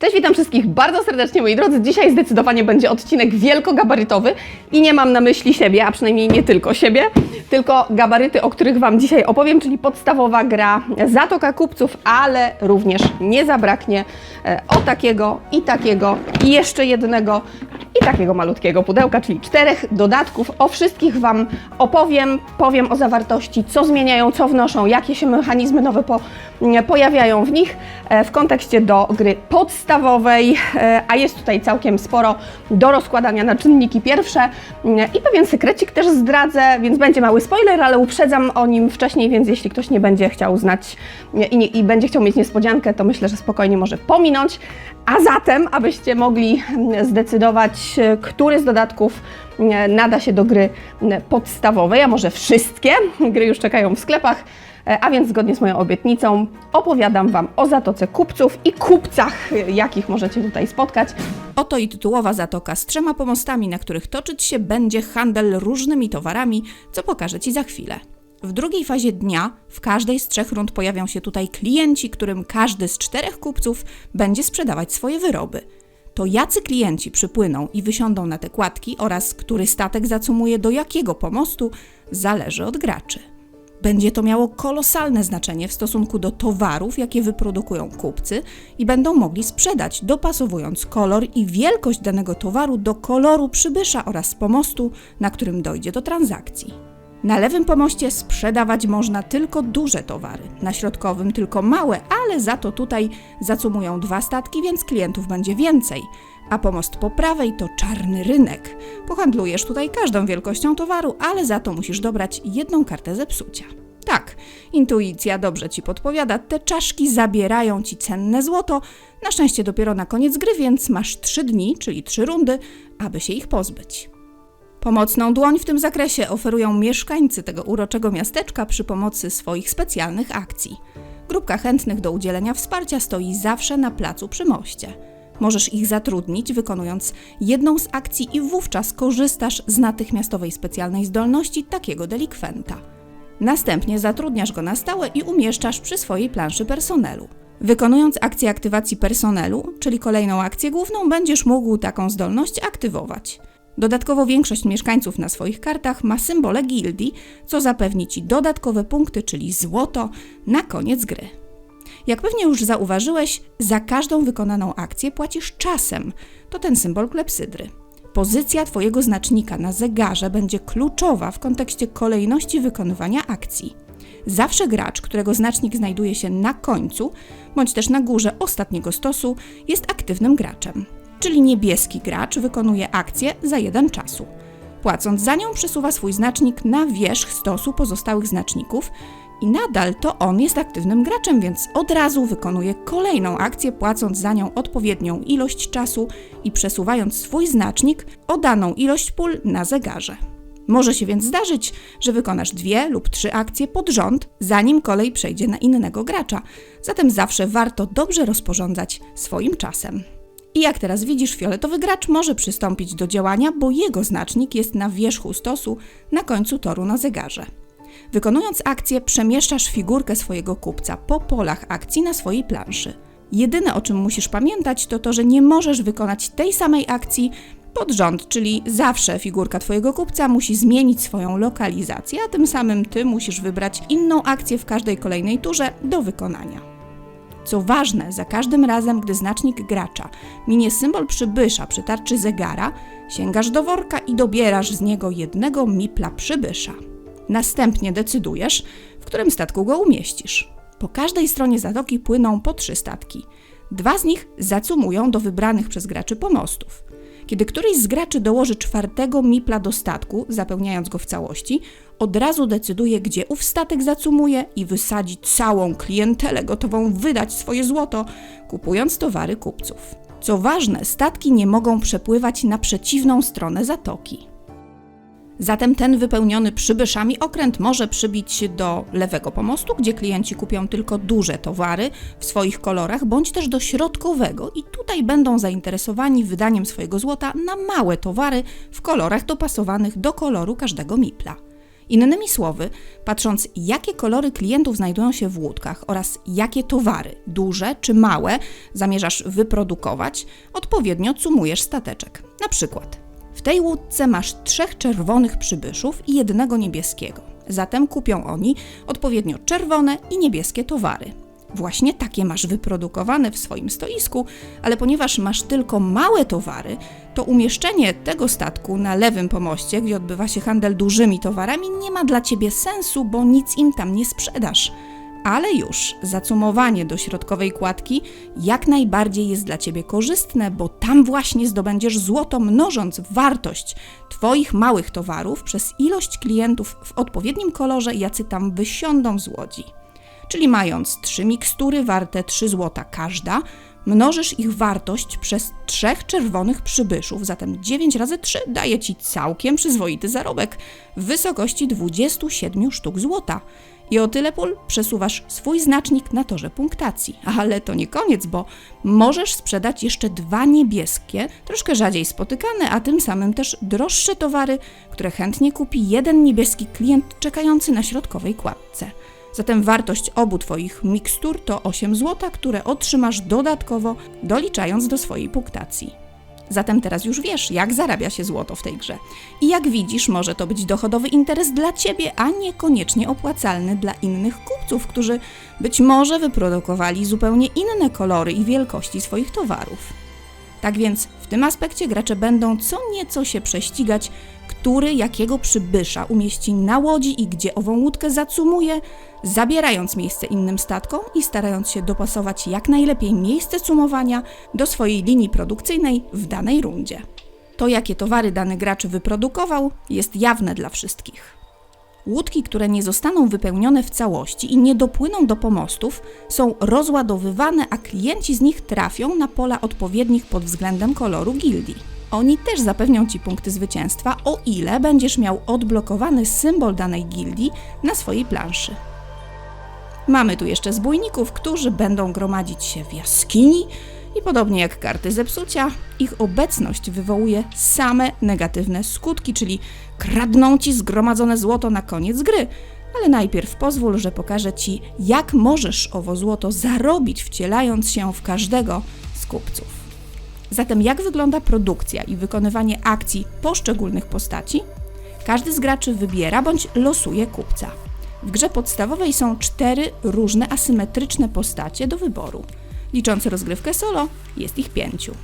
Cześć, witam wszystkich bardzo serdecznie, moi drodzy. Dzisiaj zdecydowanie będzie odcinek wielkogabarytowy i nie mam na myśli siebie, a przynajmniej nie tylko siebie, tylko gabaryty, o których Wam dzisiaj opowiem, czyli podstawowa gra Zatoka Kupców, ale również nie zabraknie e, o takiego i takiego i jeszcze jednego i takiego malutkiego pudełka, czyli czterech dodatków. O wszystkich Wam opowiem, powiem o zawartości, co zmieniają, co wnoszą, jakie się mechanizmy nowe po, pojawiają w nich e, w kontekście do gry podstawowej, e, a jest tutaj całkiem sporo do rozkładania na czynniki pierwsze mm, i pewien sekrecik też zdradzę, więc będzie mały spoiler, ale uprzedzam o nim wcześniej, więc jeśli ktoś nie będzie chciał znać i, nie, i będzie chciał mieć niespodziankę, to myślę, że spokojnie może pominąć. A zatem, abyście mogli mm, zdecydować, e, który z dodatków e, nada się do gry podstawowej, a może wszystkie, gry już czekają w sklepach, E, A więc zgodnie z moją obietnicą opowiadam Wam o Zatoce Kupców i kupcach, jakich możecie tutaj spotkać. Oto i tytułowa zatoka z trzema pomostami, na których toczyć się będzie handel różnymi towarami, co pokażę Ci za chwilę. W drugiej fazie dnia w każdej z trzech rund pojawią się tutaj klienci, którym każdy z czterech kupców będzie sprzedawać swoje wyroby. To jacy klienci przypłyną i wysiądą na te kładki oraz który statek zacumuje do jakiego pomostu, zależy od graczy. Będzie to miało kolosalne znaczenie w stosunku do towarów, jakie wyprodukują kupcy i będą mogli sprzedać, dopasowując kolor i wielkość danego towaru do koloru przybysza oraz pomostu, na którym dojdzie do transakcji. Na lewym pomoście sprzedawać można tylko duże towary, na środkowym tylko małe, ale za to tutaj zacumują dwa statki, więc klientów będzie więcej. A pomost po prawej to czarny rynek. Pohandlujesz tutaj każdą wielkością towaru, ale za to musisz dobrać jedną kartę zepsucia. Tak, intuicja dobrze ci podpowiada, te czaszki zabierają ci cenne złoto, na szczęście dopiero na koniec gry, więc masz trzy dni, czyli trzy rundy, aby się ich pozbyć. Pomocną dłoń w tym zakresie oferują mieszkańcy tego uroczego miasteczka przy pomocy swoich specjalnych akcji. Grupka chętnych do udzielenia wsparcia stoi zawsze na placu przy moście. Możesz ich zatrudnić, wykonując jedną z akcji, i wówczas korzystasz z natychmiastowej specjalnej zdolności takiego delikwenta. Następnie zatrudniasz go na stałe i umieszczasz przy swojej planszy personelu. Wykonując akcję aktywacji personelu, czyli kolejną akcję główną, będziesz mógł taką zdolność aktywować. Dodatkowo większość mieszkańców na swoich kartach ma symbole gildii, co zapewni ci dodatkowe punkty, czyli złoto, na koniec gry. Jak pewnie już zauważyłeś, za każdą wykonaną akcję płacisz czasem. To ten symbol klepsydry. Pozycja Twojego znacznika na zegarze będzie kluczowa w kontekście kolejności wykonywania akcji. Zawsze gracz, którego znacznik znajduje się na końcu, bądź też na górze ostatniego stosu, jest aktywnym graczem. Czyli niebieski gracz wykonuje akcję za jeden czasu. Płacąc za nią, przesuwa swój znacznik na wierzch stosu pozostałych znaczników i nadal to on jest aktywnym graczem, więc od razu wykonuje kolejną akcję, płacąc za nią odpowiednią ilość czasu i przesuwając swój znacznik o daną ilość pól na zegarze. Może się więc zdarzyć, że wykonasz dwie lub trzy akcje pod rząd, zanim kolej przejdzie na innego gracza, zatem zawsze warto dobrze rozporządzać swoim czasem. I jak teraz widzisz, fioletowy gracz może przystąpić do działania, bo jego znacznik jest na wierzchu stosu na końcu toru na zegarze. Wykonując akcję, przemieszczasz figurkę swojego kupca po polach akcji na swojej planszy. Jedyne o czym musisz pamiętać to to, że nie możesz wykonać tej samej akcji pod rząd, czyli zawsze figurka Twojego kupca musi zmienić swoją lokalizację, a tym samym Ty musisz wybrać inną akcję w każdej kolejnej turze do wykonania. Co ważne, za każdym razem, gdy znacznik gracza minie symbol przybysza przy tarczy zegara, sięgasz do worka i dobierasz z niego jednego mipla przybysza. Następnie decydujesz, w którym statku go umieścisz. Po każdej stronie zatoki płyną po trzy statki. Dwa z nich zacumują do wybranych przez graczy pomostów. Kiedy któryś z graczy dołoży czwartego mipla do statku, zapełniając go w całości, od razu decyduje, gdzie ów statek zacumuje i wysadzi całą klientelę gotową wydać swoje złoto, kupując towary kupców. Co ważne, statki nie mogą przepływać na przeciwną stronę zatoki. Zatem ten wypełniony przybyszami okręt może przybić się do lewego pomostu, gdzie klienci kupią tylko duże towary w swoich kolorach, bądź też do środkowego i tutaj będą zainteresowani wydaniem swojego złota na małe towary w kolorach dopasowanych do koloru każdego mipla. Innymi słowy, patrząc jakie kolory klientów znajdują się w łódkach oraz jakie towary, duże czy małe, zamierzasz wyprodukować, odpowiednio cumujesz stateczek. Na przykład w tej łódce masz trzech czerwonych przybyszów i jednego niebieskiego. Zatem kupią oni odpowiednio czerwone i niebieskie towary. Właśnie takie masz wyprodukowane w swoim stoisku, ale ponieważ masz tylko małe towary, to umieszczenie tego statku na lewym pomoście, gdzie odbywa się handel dużymi towarami, nie ma dla ciebie sensu, bo nic im tam nie sprzedasz. Ale już zacumowanie do środkowej kładki jak najbardziej jest dla ciebie korzystne, bo tam właśnie zdobędziesz złoto, mnożąc wartość Twoich małych towarów przez ilość klientów w odpowiednim kolorze, jacy tam wysiądą z łodzi. Czyli mając trzy mikstury warte 3 złota każda, mnożysz ich wartość przez trzech czerwonych przybyszów, zatem 9 razy 3 daje Ci całkiem przyzwoity zarobek w wysokości 27 sztuk złota. I o tyle pól przesuwasz swój znacznik na torze punktacji. Ale to nie koniec, bo możesz sprzedać jeszcze dwa niebieskie, troszkę rzadziej spotykane, a tym samym też droższe towary, które chętnie kupi jeden niebieski klient czekający na środkowej kładce. Zatem wartość obu Twoich mikstur to 8 zł, które otrzymasz dodatkowo, doliczając do swojej punktacji. Zatem teraz już wiesz, jak zarabia się złoto w tej grze. I jak widzisz, może to być dochodowy interes dla Ciebie, a niekoniecznie opłacalny dla innych kupców, którzy być może wyprodukowali zupełnie inne kolory i wielkości swoich towarów. Tak więc w tym aspekcie gracze będą co nieco się prześcigać, który jakiego przybysza umieści na łodzi i gdzie ową łódkę zacumuje, zabierając miejsce innym statkom i starając się dopasować jak najlepiej miejsce cumowania do swojej linii produkcyjnej w danej rundzie. To, jakie towary dany gracz wyprodukował, jest jawne dla wszystkich. Łódki, które nie zostaną wypełnione w całości i nie dopłyną do pomostów, są rozładowywane, a klienci z nich trafią na pola odpowiednich pod względem koloru gildii. Oni też zapewnią Ci punkty zwycięstwa, o ile będziesz miał odblokowany symbol danej gildii na swojej planszy. Mamy tu jeszcze zbójników, którzy będą gromadzić się w jaskini i podobnie jak karty zepsucia, ich obecność wywołuje same negatywne skutki, czyli kradną ci zgromadzone złoto na koniec gry. Ale najpierw pozwól, że pokażę ci, jak możesz owo złoto zarobić, wcielając się w każdego z kupców. Zatem, jak wygląda produkcja i wykonywanie akcji poszczególnych postaci? Każdy z graczy wybiera bądź losuje kupca. W grze podstawowej są cztery różne asymetryczne postacie do wyboru. Licząc rozgrywkę solo, jest ich pięciu.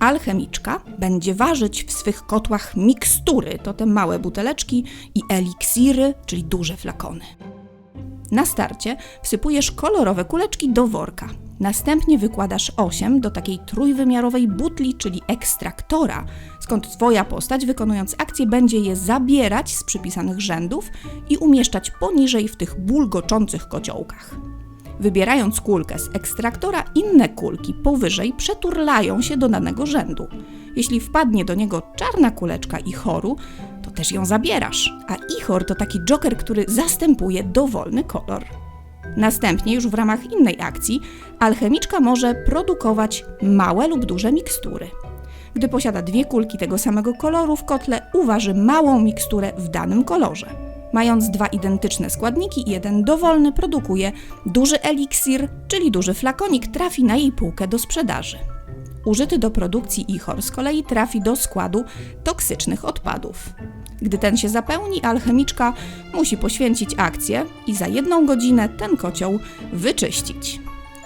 Alchemiczka będzie ważyć w swych kotłach mikstury, to te małe buteleczki, i eliksiry, czyli duże flakony. Na starcie wsypujesz kolorowe kuleczki do worka. Następnie wykładasz 8 do takiej trójwymiarowej butli, czyli ekstraktora, skąd Twoja postać, wykonując akcję, będzie je zabierać z przypisanych rzędów i umieszczać poniżej w tych bulgoczących kociołkach. Wybierając kulkę z ekstraktora, inne kulki powyżej przeturlają się do danego rzędu. Jeśli wpadnie do niego czarna kuleczka ichoru, to też ją zabierasz, a ichor to taki joker, który zastępuje dowolny kolor. Następnie, już w ramach innej akcji, alchemiczka może produkować małe lub duże mikstury. Gdy posiada dwie kulki tego samego koloru w kotle, uważy małą miksturę w danym kolorze. Mając dwa identyczne składniki jeden dowolny, produkuje duży eliksir, czyli duży flakonik, trafi na jej półkę do sprzedaży. Użyty do produkcji ichor z kolei trafi do składu toksycznych odpadów. Gdy ten się zapełni, alchemiczka musi poświęcić akcję i za jedną godzinę ten kocioł wyczyścić.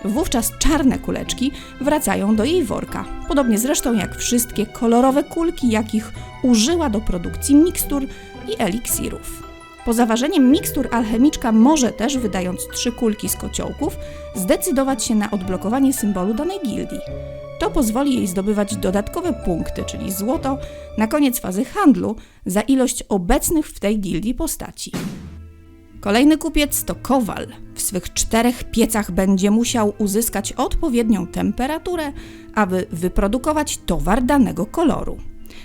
Wówczas czarne kuleczki wracają do jej worka, podobnie zresztą jak wszystkie kolorowe kulki, jakich użyła do produkcji mikstur i eliksirów. Po zaważeniu mikstur alchemiczka może też, wydając trzy kulki z kociołków, zdecydować się na odblokowanie symbolu danej gildii. To pozwoli jej zdobywać dodatkowe punkty, czyli złoto, na koniec fazy handlu za ilość obecnych w tej gildii postaci. Kolejny kupiec to kowal. W swych czterech piecach będzie musiał uzyskać odpowiednią temperaturę, aby wyprodukować towar danego koloru.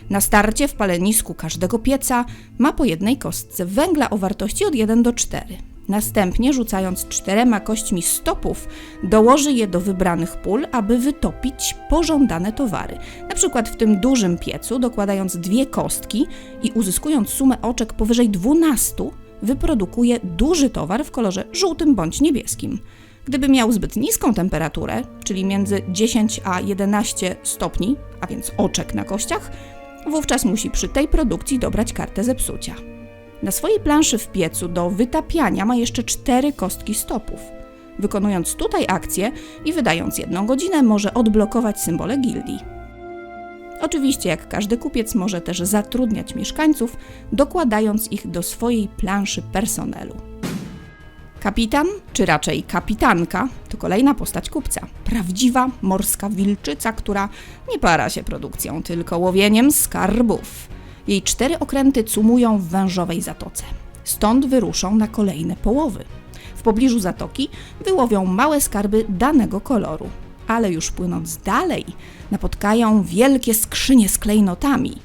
Na starcie w palenisku każdego pieca ma po jednej kostce węgla o wartości od 1 do 4. Następnie, rzucając czterema kośćmi stopów, dołoży je do wybranych pól, aby wytopić pożądane towary. Na przykład w tym dużym piecu, dokładając dwie kostki i uzyskując sumę oczek powyżej 12, wyprodukuje duży towar w kolorze żółtym bądź niebieskim. Gdyby miał zbyt niską temperaturę, czyli między 10 a 11 stopni, a więc oczek na kościach, wówczas musi przy tej produkcji dobrać kartę zepsucia. Na swojej planszy w piecu do wytapiania ma jeszcze cztery kostki stopów. Wykonując tutaj akcję i wydając jedną godzinę, może odblokować symbole gildii. Oczywiście, jak każdy kupiec, może też zatrudniać mieszkańców, dokładając ich do swojej planszy personelu. Kapitan, czy raczej kapitanka, to kolejna postać kupca. Prawdziwa morska wilczyca, która nie para się produkcją, tylko łowieniem skarbów. Jej cztery okręty cumują w wężowej zatoce. Stąd wyruszą na kolejne połowy. W pobliżu zatoki wyłowią małe skarby danego koloru. Ale już płynąc dalej, napotkają wielkie skrzynie z klejnotami.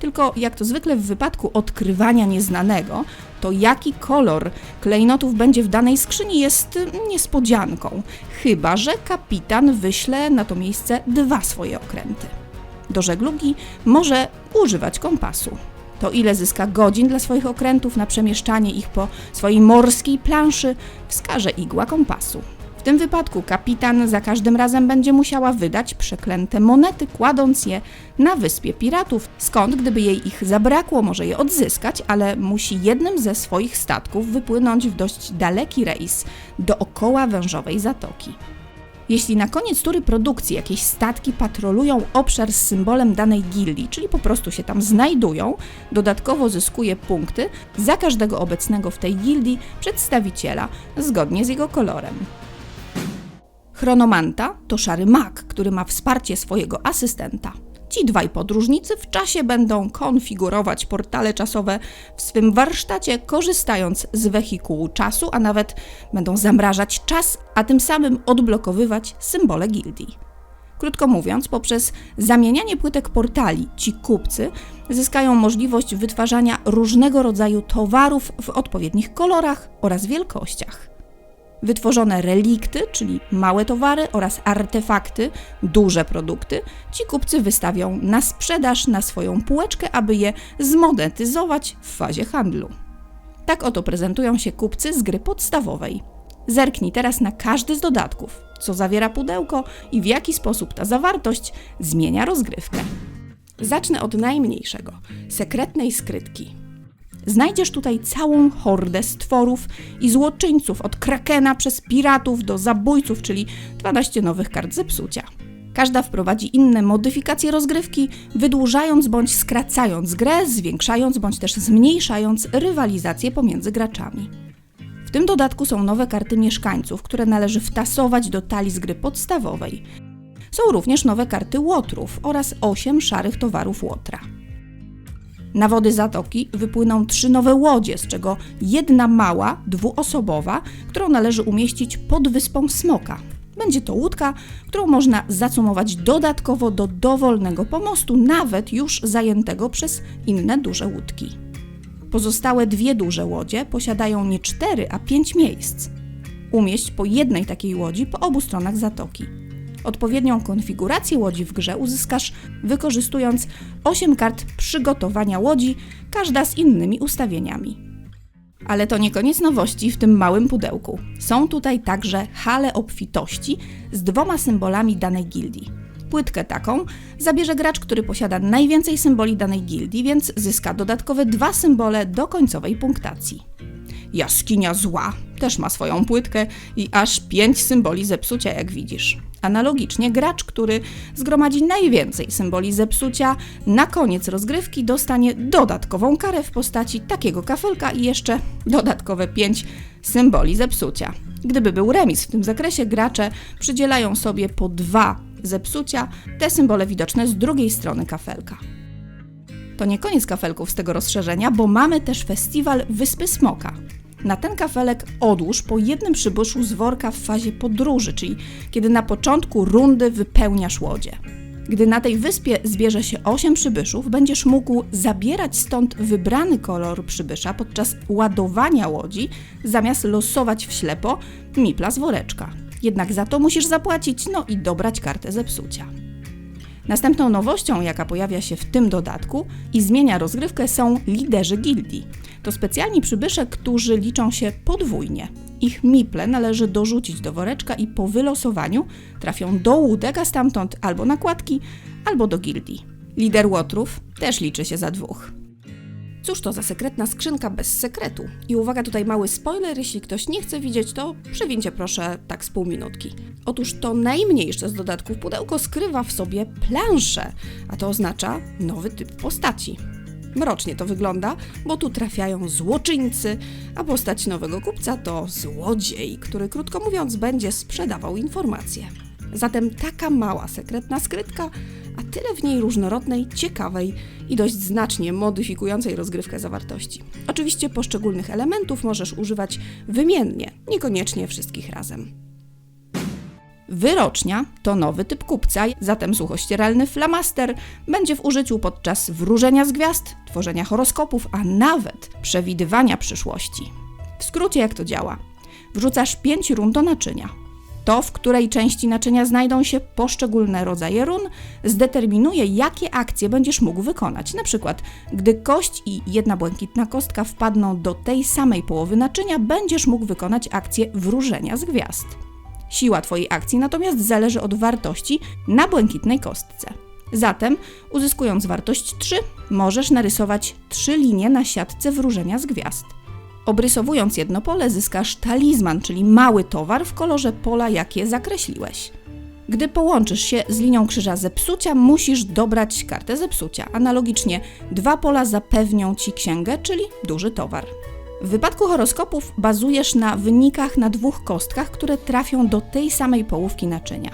Tylko jak to zwykle w wypadku odkrywania nieznanego, to jaki kolor klejnotów będzie w danej skrzyni jest niespodzianką, chyba że kapitan wyśle na to miejsce dwa swoje okręty. Do żeglugi może używać kompasu. To ile zyska godzin dla swoich okrętów na przemieszczanie ich po swojej morskiej planszy, wskaże igła kompasu. W tym wypadku kapitan za każdym razem będzie musiała wydać przeklęte monety, kładąc je na wyspie piratów, skąd gdyby jej ich zabrakło, może je odzyskać, ale musi jednym ze swoich statków wypłynąć w dość daleki rejs dookoła wężowej zatoki. Jeśli na koniec tury produkcji jakieś statki patrolują obszar z symbolem danej gildii, czyli po prostu się tam znajdują, dodatkowo zyskuje punkty za każdego obecnego w tej gildii przedstawiciela zgodnie z jego kolorem. Chronomanta to szary mak, który ma wsparcie swojego asystenta. Ci dwaj podróżnicy w czasie będą konfigurować portale czasowe w swym warsztacie, korzystając z wehikułu czasu, a nawet będą zamrażać czas, a tym samym odblokowywać symbole gildii. Krótko mówiąc, poprzez zamienianie płytek portali ci kupcy zyskają możliwość wytwarzania różnego rodzaju towarów w odpowiednich kolorach oraz wielkościach. Wytworzone relikty, czyli małe towary oraz artefakty, duże produkty, ci kupcy wystawią na sprzedaż na swoją półeczkę, aby je zmonetyzować w fazie handlu. Tak oto prezentują się kupcy z gry podstawowej. Zerknij teraz na każdy z dodatków, co zawiera pudełko i w jaki sposób ta zawartość zmienia rozgrywkę. Zacznę od najmniejszego sekretnej skrytki. Znajdziesz tutaj całą hordę stworów i złoczyńców, od krakena przez piratów do zabójców, czyli 12 nowych kart zepsucia. Każda wprowadzi inne modyfikacje rozgrywki, wydłużając bądź skracając grę, zwiększając bądź też zmniejszając rywalizację pomiędzy graczami. W tym dodatku są nowe karty mieszkańców, które należy wtasować do talii z gry podstawowej. Są również nowe karty łotrów oraz 8 szarych towarów łotra. Na wody zatoki wypłyną trzy nowe łodzie, z czego jedna mała, dwuosobowa, którą należy umieścić pod wyspą Smoka. Będzie to łódka, którą można zacumować dodatkowo do dowolnego pomostu, nawet już zajętego przez inne duże łódki. Pozostałe dwie duże łodzie posiadają nie cztery, a pięć miejsc. Umieść po jednej takiej łodzi po obu stronach zatoki. Odpowiednią konfigurację łodzi w grze uzyskasz wykorzystując 8 kart przygotowania łodzi, każda z innymi ustawieniami. Ale to nie koniec nowości w tym małym pudełku. Są tutaj także hale obfitości z dwoma symbolami danej gildii. Płytkę taką zabierze gracz, który posiada najwięcej symboli danej gildii, więc zyska dodatkowe dwa symbole do końcowej punktacji. Jaskinia zła też ma swoją płytkę i aż pięć symboli zepsucia, jak widzisz. Analogicznie gracz, który zgromadzi najwięcej symboli zepsucia, na koniec rozgrywki dostanie dodatkową karę w postaci takiego kafelka i jeszcze dodatkowe 5 symboli zepsucia. Gdyby był remis w tym zakresie, gracze przydzielają sobie po dwa zepsucia, te symbole widoczne z drugiej strony kafelka. To nie koniec kafelków z tego rozszerzenia, bo mamy też festiwal Wyspy Smoka. Na ten kafelek odłóż po jednym przybuszu z worka w fazie podróży, czyli kiedy na początku rundy wypełniasz łodzie. Gdy na tej wyspie zbierze się 8 przybyszów, będziesz mógł zabierać stąd wybrany kolor przybysza podczas ładowania łodzi, zamiast losować w ślepo mipla z woreczka. Jednak za to musisz zapłacić, no i dobrać kartę zepsucia. Następną nowością, jaka pojawia się w tym dodatku i zmienia rozgrywkę, są liderzy gildii. To specjalni przybysze, którzy liczą się podwójnie. Ich miple należy dorzucić do woreczka i po wylosowaniu trafią do łódek, stamtąd albo nakładki, albo do gildii. Lider łotrów też liczy się za dwóch. Cóż to za sekretna skrzynka bez sekretu? I uwaga, tutaj mały spoiler, jeśli ktoś nie chce widzieć, to przewincie proszę tak z pół minutki. Otóż to najmniejsze z dodatków pudełko skrywa w sobie planszę, a to oznacza nowy typ postaci. Mrocznie to wygląda, bo tu trafiają złoczyńcy, a postać nowego kupca to złodziej, który krótko mówiąc będzie sprzedawał informacje. Zatem taka mała, sekretna skrytka, a tyle w niej różnorodnej, ciekawej i dość znacznie modyfikującej rozgrywkę zawartości. Oczywiście poszczególnych elementów możesz używać wymiennie, niekoniecznie wszystkich razem. Wyrocznia to nowy typ kupca, zatem suchościeralny flamaster będzie w użyciu podczas wróżenia z gwiazd, tworzenia horoskopów, a nawet przewidywania przyszłości. W skrócie jak to działa? Wrzucasz 5 run do naczynia. To, w której części naczynia znajdą się poszczególne rodzaje run, zdeterminuje, jakie akcje będziesz mógł wykonać. Na przykład, gdy kość i jedna błękitna kostka wpadną do tej samej połowy naczynia, będziesz mógł wykonać akcję wróżenia z gwiazd. Siła Twojej akcji natomiast zależy od wartości na błękitnej kostce. Zatem, uzyskując wartość 3, możesz narysować 3 linie na siatce wróżenia z gwiazd. Obrysowując jedno pole, zyskasz talizman, czyli mały towar w kolorze pola, jakie zakreśliłeś. Gdy połączysz się z linią krzyża zepsucia, musisz dobrać kartę zepsucia. Analogicznie, dwa pola zapewnią ci księgę, czyli duży towar. W wypadku horoskopów bazujesz na wynikach na dwóch kostkach, które trafią do tej samej połówki naczynia.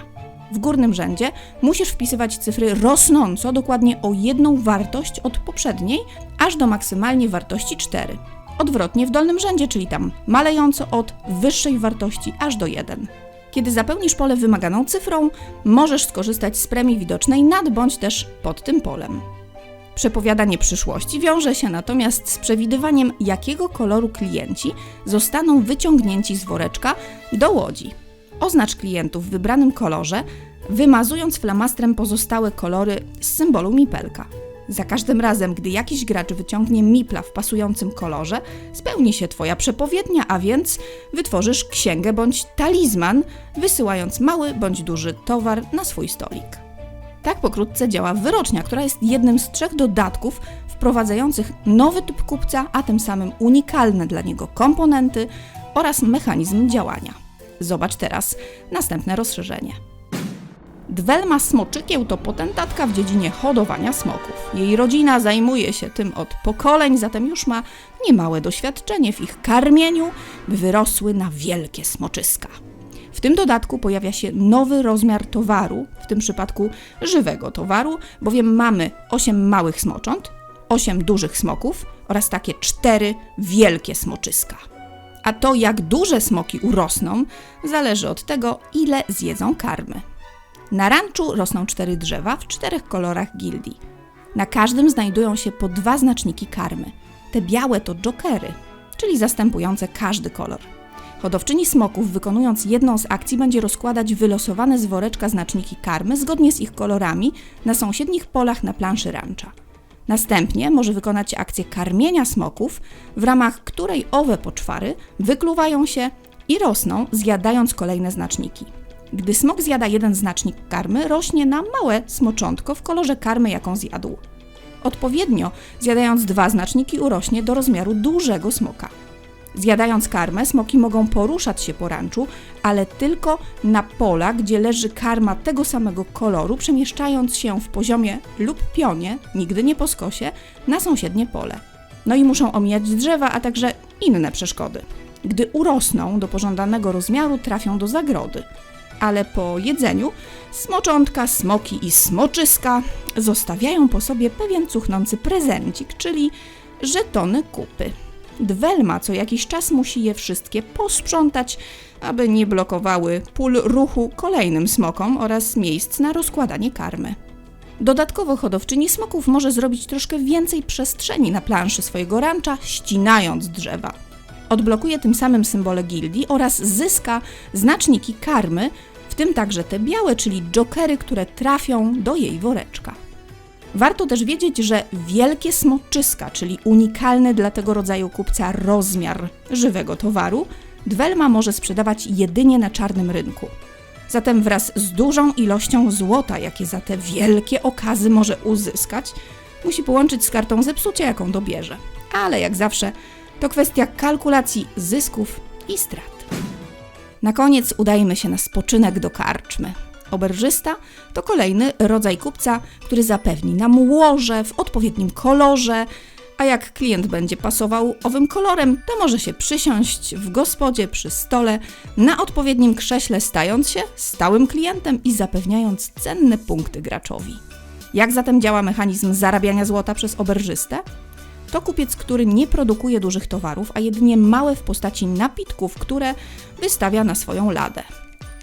W górnym rzędzie musisz wpisywać cyfry rosnąco, dokładnie o jedną wartość od poprzedniej, aż do maksymalnie wartości 4. Odwrotnie w dolnym rzędzie, czyli tam malejąco od wyższej wartości aż do 1. Kiedy zapełnisz pole wymaganą cyfrą, możesz skorzystać z premii widocznej nad bądź też pod tym polem. Przepowiadanie przyszłości wiąże się natomiast z przewidywaniem, jakiego koloru klienci zostaną wyciągnięci z woreczka do łodzi. Oznacz klientów w wybranym kolorze, wymazując flamastrem pozostałe kolory z symbolu mipelka. Za każdym razem, gdy jakiś gracz wyciągnie mipla w pasującym kolorze, spełni się Twoja przepowiednia, a więc wytworzysz księgę bądź talizman, wysyłając mały bądź duży towar na swój stolik. Tak pokrótce działa wyrocznia, która jest jednym z trzech dodatków wprowadzających nowy typ kupca, a tym samym unikalne dla niego komponenty oraz mechanizm działania. Zobacz teraz następne rozszerzenie. Dwelma Smoczykieł to potentatka w dziedzinie hodowania smoków. Jej rodzina zajmuje się tym od pokoleń, zatem już ma niemałe doświadczenie w ich karmieniu, by wyrosły na wielkie smoczyska. W tym dodatku pojawia się nowy rozmiar towaru, w tym przypadku żywego towaru, bowiem mamy 8 małych smocząt, 8 dużych smoków oraz takie 4 wielkie smoczyska. A to, jak duże smoki urosną, zależy od tego, ile zjedzą karmy. Na ranczu rosną cztery drzewa w czterech kolorach gildii. Na każdym znajdują się po dwa znaczniki karmy. Te białe to jokery, czyli zastępujące każdy kolor. Hodowczyni smoków, wykonując jedną z akcji, będzie rozkładać wylosowane z woreczka znaczniki karmy zgodnie z ich kolorami na sąsiednich polach na planszy rancza. Następnie może wykonać akcję karmienia smoków, w ramach której owe poczwary wykluwają się i rosną, zjadając kolejne znaczniki. Gdy smok zjada jeden znacznik karmy, rośnie na małe smoczątko w kolorze karmy, jaką zjadł. Odpowiednio, zjadając dwa znaczniki, urośnie do rozmiaru dużego smoka. Zjadając karmę, smoki mogą poruszać się po ranczu, ale tylko na pola, gdzie leży karma tego samego koloru, przemieszczając się w poziomie lub pionie, nigdy nie po skosie, na sąsiednie pole. No i muszą omijać drzewa, a także inne przeszkody. Gdy urosną do pożądanego rozmiaru, trafią do zagrody. Ale po jedzeniu smoczątka, smoki i smoczyska zostawiają po sobie pewien cuchnący prezencik, czyli żetony kupy. Dwelma co jakiś czas musi je wszystkie posprzątać, aby nie blokowały pól ruchu kolejnym smokom oraz miejsc na rozkładanie karmy. Dodatkowo hodowczyni smoków może zrobić troszkę więcej przestrzeni na planszy swojego rancza, ścinając drzewa. Odblokuje tym samym symbole gildii oraz zyska znaczniki karmy, w tym także te białe, czyli jokery, które trafią do jej woreczka. Warto też wiedzieć, że wielkie smoczyska, czyli unikalny dla tego rodzaju kupca rozmiar żywego towaru, Dwelma może sprzedawać jedynie na czarnym rynku. Zatem wraz z dużą ilością złota, jakie za te wielkie okazy może uzyskać, musi połączyć z kartą zepsucia, jaką dobierze. Ale jak zawsze, to kwestia kalkulacji zysków i strat. Na koniec udajmy się na spoczynek do karczmy. Oberżysta to kolejny rodzaj kupca, który zapewni nam łoże w odpowiednim kolorze, a jak klient będzie pasował owym kolorem, to może się przysiąść w gospodzie przy stole na odpowiednim krześle, stając się stałym klientem i zapewniając cenne punkty graczowi. Jak zatem działa mechanizm zarabiania złota przez oberżystę? To kupiec, który nie produkuje dużych towarów, a jedynie małe w postaci napitków, które wystawia na swoją ladę.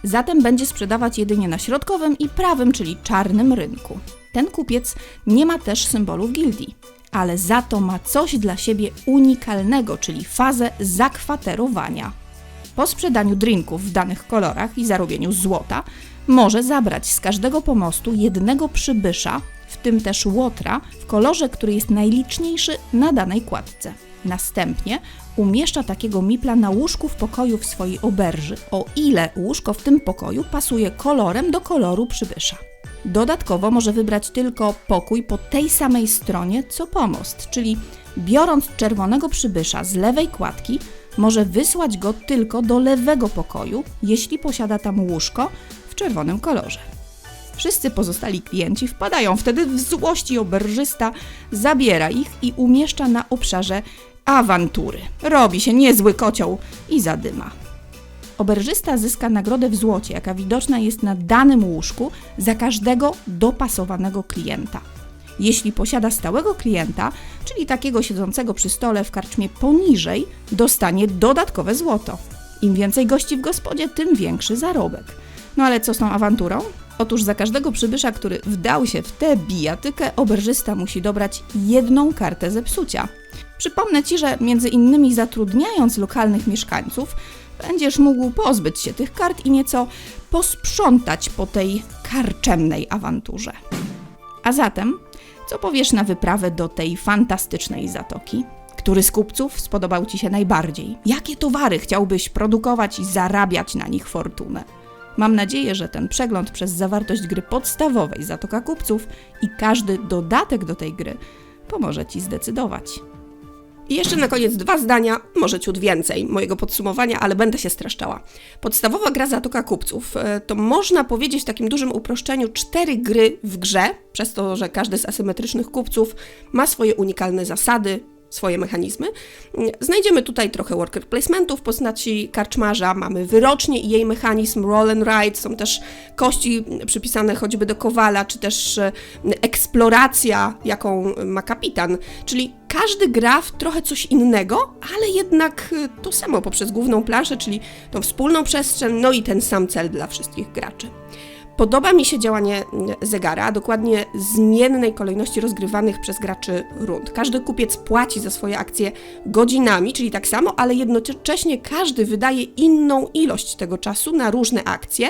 Zatem będzie sprzedawać jedynie na środkowym i prawym, czyli czarnym rynku. Ten kupiec nie ma też symbolów gildii, ale za to ma coś dla siebie unikalnego, czyli fazę zakwaterowania. Po sprzedaniu drinków w danych kolorach i zarobieniu złota, może zabrać z każdego pomostu jednego przybysza, w tym też łotra, w kolorze, który jest najliczniejszy na danej kładce. Następnie umieszcza takiego mipla na łóżku w pokoju w swojej oberży, o ile łóżko w tym pokoju pasuje kolorem do koloru przybysza. Dodatkowo może wybrać tylko pokój po tej samej stronie co pomost, czyli biorąc czerwonego przybysza z lewej kładki, może wysłać go tylko do lewego pokoju, jeśli posiada tam łóżko w czerwonym kolorze. Wszyscy pozostali klienci wpadają wtedy w złość i oberżysta zabiera ich i umieszcza na obszarze awantury. Robi się niezły kocioł i zadyma. Oberżysta zyska nagrodę w złocie, jaka widoczna jest na danym łóżku za każdego dopasowanego klienta. Jeśli posiada stałego klienta, czyli takiego siedzącego przy stole w karczmie poniżej, dostanie dodatkowe złoto. Im więcej gości w gospodzie, tym większy zarobek. No ale co z tą awanturą? Otóż za każdego przybysza, który wdał się w tę bijatykę, oberżysta musi dobrać jedną kartę zepsucia. Przypomnę Ci, że między innymi zatrudniając lokalnych mieszkańców, będziesz mógł pozbyć się tych kart i nieco posprzątać po tej karczemnej awanturze. A zatem, co powiesz na wyprawę do tej fantastycznej zatoki? Który z kupców spodobał Ci się najbardziej? Jakie towary chciałbyś produkować i zarabiać na nich fortunę? Mam nadzieję, że ten przegląd przez zawartość gry podstawowej Zatoka Kupców i każdy dodatek do tej gry pomoże Ci zdecydować. I jeszcze na koniec dwa zdania, może ciut więcej mojego podsumowania, ale będę się streszczała. Podstawowa gra Zatoka Kupców e, to można powiedzieć w takim dużym uproszczeniu cztery gry w grze, przez to, że każdy z asymetrycznych kupców ma swoje unikalne zasady, swoje mechanizmy. Znajdziemy tutaj trochę worker placementów w postaci karczmarza, mamy wyrocznie i jej mechanizm roll and ride, są też kości przypisane choćby do kowala, czy też e, eksploracja, jaką ma kapitan, czyli każdy gra w trochę coś innego, ale jednak e, to samo poprzez główną planszę, czyli tą wspólną przestrzeń, no i ten sam cel dla wszystkich graczy. Podoba mi się działanie zegara, a dokładnie zmiennej kolejności rozgrywanych przez graczy rund. Każdy kupiec płaci za swoje akcje godzinami, czyli tak samo, ale jednocześnie każdy wydaje inną ilość tego czasu na różne akcje,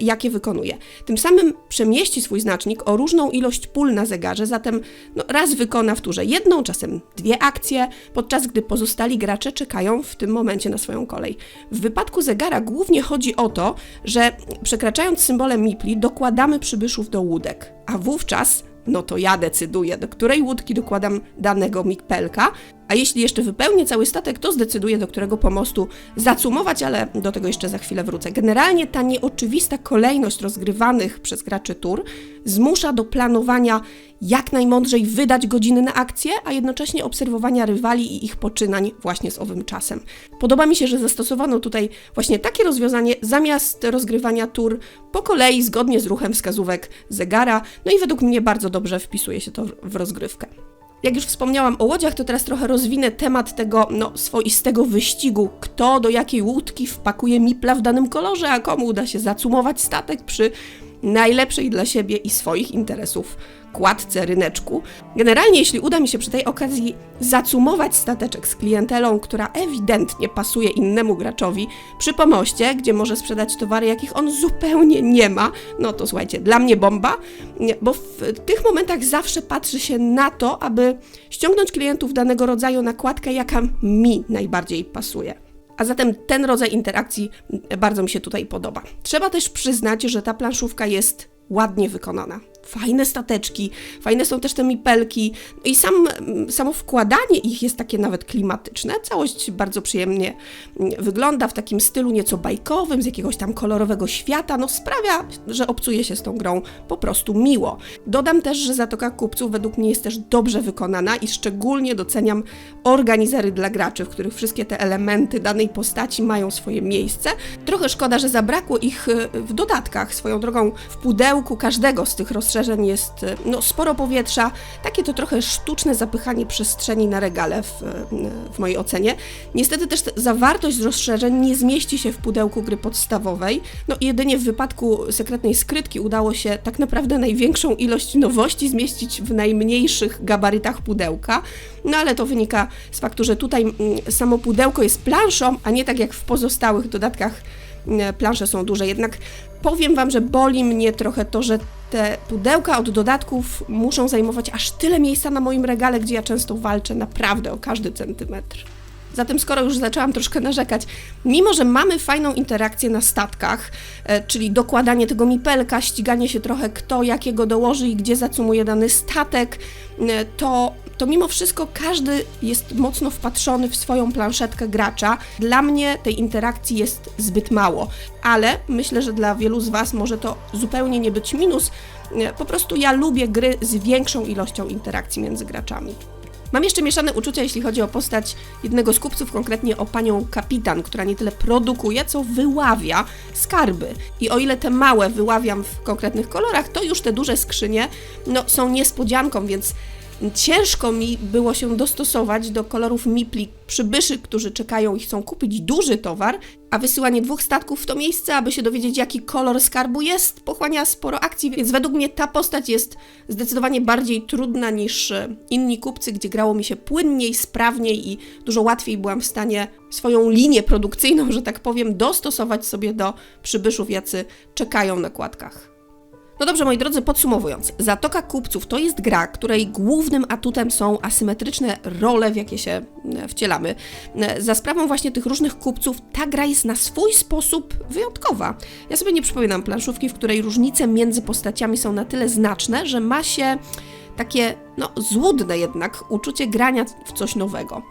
jakie wykonuje. Tym samym przemieści swój znacznik o różną ilość pól na zegarze, zatem no, raz wykona w turze jedną, czasem dwie akcje, podczas gdy pozostali gracze czekają w tym momencie na swoją kolej. W wypadku zegara głównie chodzi o to, że przekraczając symbolem mipli dokładamy przybyszów do łódek, a wówczas, no to ja decyduję, do której łódki dokładam danego mikpelka, a jeśli jeszcze wypełnię cały statek, to zdecyduję, do którego pomostu zacumować, ale do tego jeszcze za chwilę wrócę. Generalnie ta nieoczywista kolejność rozgrywanych przez graczy tur zmusza do planowania jak najmądrzej wydać godziny na akcję, a jednocześnie obserwowania rywali i ich poczynań właśnie z owym czasem. Podoba mi się, że zastosowano tutaj właśnie takie rozwiązanie zamiast rozgrywania tur po kolei zgodnie z ruchem wskazówek zegara, no i według mnie bardzo dobrze wpisuje się to w rozgrywkę. Jak już wspomniałam o łodziach, to teraz trochę rozwinę temat tego no, swoistego wyścigu. Kto do jakiej łódki wpakuje mipla w danym kolorze, a komu uda się zacumować statek przy najlepszej dla siebie i swoich interesów kładce ryneczku. Generalnie, jeśli uda mi się przy tej okazji zacumować stateczek z klientelą, która ewidentnie pasuje innemu graczowi, przy pomoście, gdzie może sprzedać towary, jakich on zupełnie nie ma, no to słuchajcie, dla mnie bomba, bo w tych momentach zawsze patrzy się na to, aby ściągnąć klientów danego rodzaju nakładkę, jaka mi najbardziej pasuje. A zatem ten rodzaj interakcji bardzo mi się tutaj podoba. Trzeba też przyznać, że ta planszówka jest ładnie wykonana. Fajne stateczki, fajne są też te mipelki i sam, samo wkładanie ich jest takie nawet klimatyczne. Całość bardzo przyjemnie wygląda w takim stylu nieco bajkowym, z jakiegoś tam kolorowego świata. No sprawia, że obcuje się z tą grą po prostu miło. Dodam też, że Zatoka Kupców według mnie jest też dobrze wykonana i szczególnie doceniam organizery dla graczy, w których wszystkie te elementy danej postaci mają swoje miejsce. Trochę szkoda, że zabrakło ich e, w dodatkach. Swoją drogą w pudełku każdego z tych rozszerzeń jest e, no, sporo powietrza. Takie to trochę sztuczne zapychanie przestrzeni na regale w, e, w mojej ocenie. Niestety też te- zawartość rozszerzeń nie zmieści się w pudełku gry podstawowej. No jedynie w wypadku sekretnej skrytki udało się tak naprawdę największą ilość nowości zmieścić w najmniejszych gabarytach pudełka. No ale to wynika z faktu, że tutaj mm, samo pudełko jest planszą, a nie tak jak w pozostałych dodatkach plansze są duże. Jednak powiem Wam, że boli mnie trochę to, że te pudełka od dodatków muszą zajmować aż tyle miejsca na moim regale, gdzie ja często walczę naprawdę o każdy centymetr. Zatem skoro już zaczęłam troszkę narzekać, mimo że mamy fajną interakcję na statkach, e, czyli dokładanie tego mipelka, ściganie się trochę kto jakiego dołoży i gdzie zacumuje dany statek, e, to, to mimo wszystko każdy jest mocno wpatrzony w swoją planszetkę gracza. Dla mnie tej interakcji jest zbyt mało, ale myślę, że dla wielu z Was może to zupełnie nie być minus. Po prostu ja lubię gry z większą ilością interakcji między graczami. Mam jeszcze mieszane uczucia, jeśli chodzi o postać jednego z kupców, konkretnie o panią kapitan, która nie tyle produkuje, co wyławia skarby. I o ile te małe wyławiam w konkretnych kolorach, to już te duże skrzynie no, są niespodzianką, więc ciężko mi było się dostosować do kolorów mipli przybyszy, którzy czekają i chcą kupić duży towar, a wysyłanie dwóch statków w to miejsce, aby się dowiedzieć, jaki kolor skarbu jest, pochłania sporo akcji, więc według mnie ta postać jest zdecydowanie bardziej trudna niż e, inni kupcy, gdzie grało mi się płynniej, sprawniej i dużo łatwiej byłam w stanie swoją linię produkcyjną, że tak powiem, dostosować sobie do przybyszów, jacy czekają na kładkach. No dobrze, moi drodzy, podsumowując, Zatoka Kupców to jest gra, której głównym atutem są asymetryczne role, w jakie się e, wcielamy. E, Za sprawą właśnie tych różnych kupców ta gra jest na swój sposób wyjątkowa. Ja sobie nie przypominam planszówki, w której różnice między postaciami są na tyle znaczne, że ma się takie, no, złudne jednak uczucie grania w coś nowego.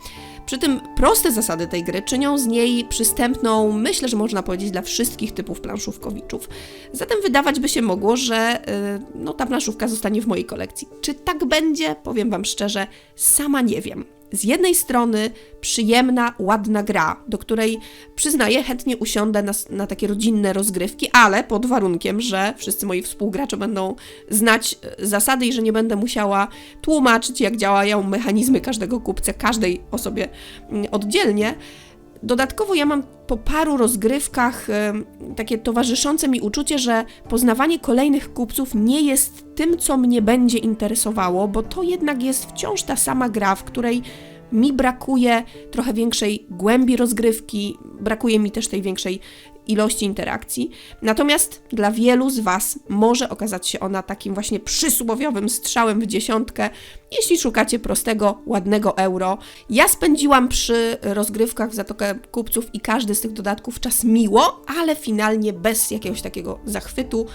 Przy tym proste zasady tej gry czynią z niej przystępną, myślę, że można powiedzieć, dla wszystkich typów planszówkowiczów. Zatem wydawać by się mogło, że yy, no, ta planszówka zostanie w mojej kolekcji. Czy tak będzie? Powiem Wam szczerze, sama nie wiem. Z jednej strony przyjemna, ładna gra, do której przyznaję, chętnie usiądę na, na takie rodzinne rozgrywki, ale pod warunkiem, że wszyscy moi współgracze będą znać e, zasady i że nie będę musiała tłumaczyć, jak działają mechanizmy każdego kupca, każdej osobie mm, oddzielnie. Dodatkowo ja mam po paru rozgrywkach takie towarzyszące mi uczucie, że poznawanie kolejnych kupców nie jest tym, co mnie będzie interesowało, bo to jednak jest wciąż ta sama gra, w której mi brakuje trochę większej głębi rozgrywki, brakuje mi też tej większej ilości interakcji. Natomiast dla wielu z Was może okazać się ona takim właśnie przysłowiowym strzałem w dziesiątkę, jeśli szukacie prostego, ładnego euro. Ja spędziłam przy rozgrywkach w Zatokę Kupców i każdy z tych dodatków czas miło, ale finalnie bez jakiegoś takiego zachwytu.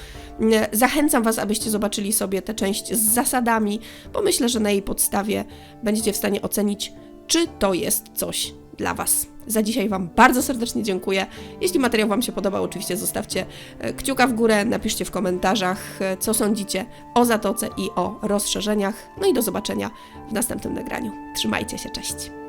E, Zachęcam Was, abyście zobaczyli sobie tę część z zasadami, bo myślę, że na jej podstawie będziecie w stanie ocenić, czy to jest coś dla Was. Za dzisiaj Wam bardzo serdecznie dziękuję. Jeśli materiał Wam się podobał, oczywiście zostawcie e, kciuka w górę, napiszcie w komentarzach, e, co sądzicie o Zatoce i o rozszerzeniach. No i do zobaczenia w następnym nagraniu. Trzymajcie się, cześć!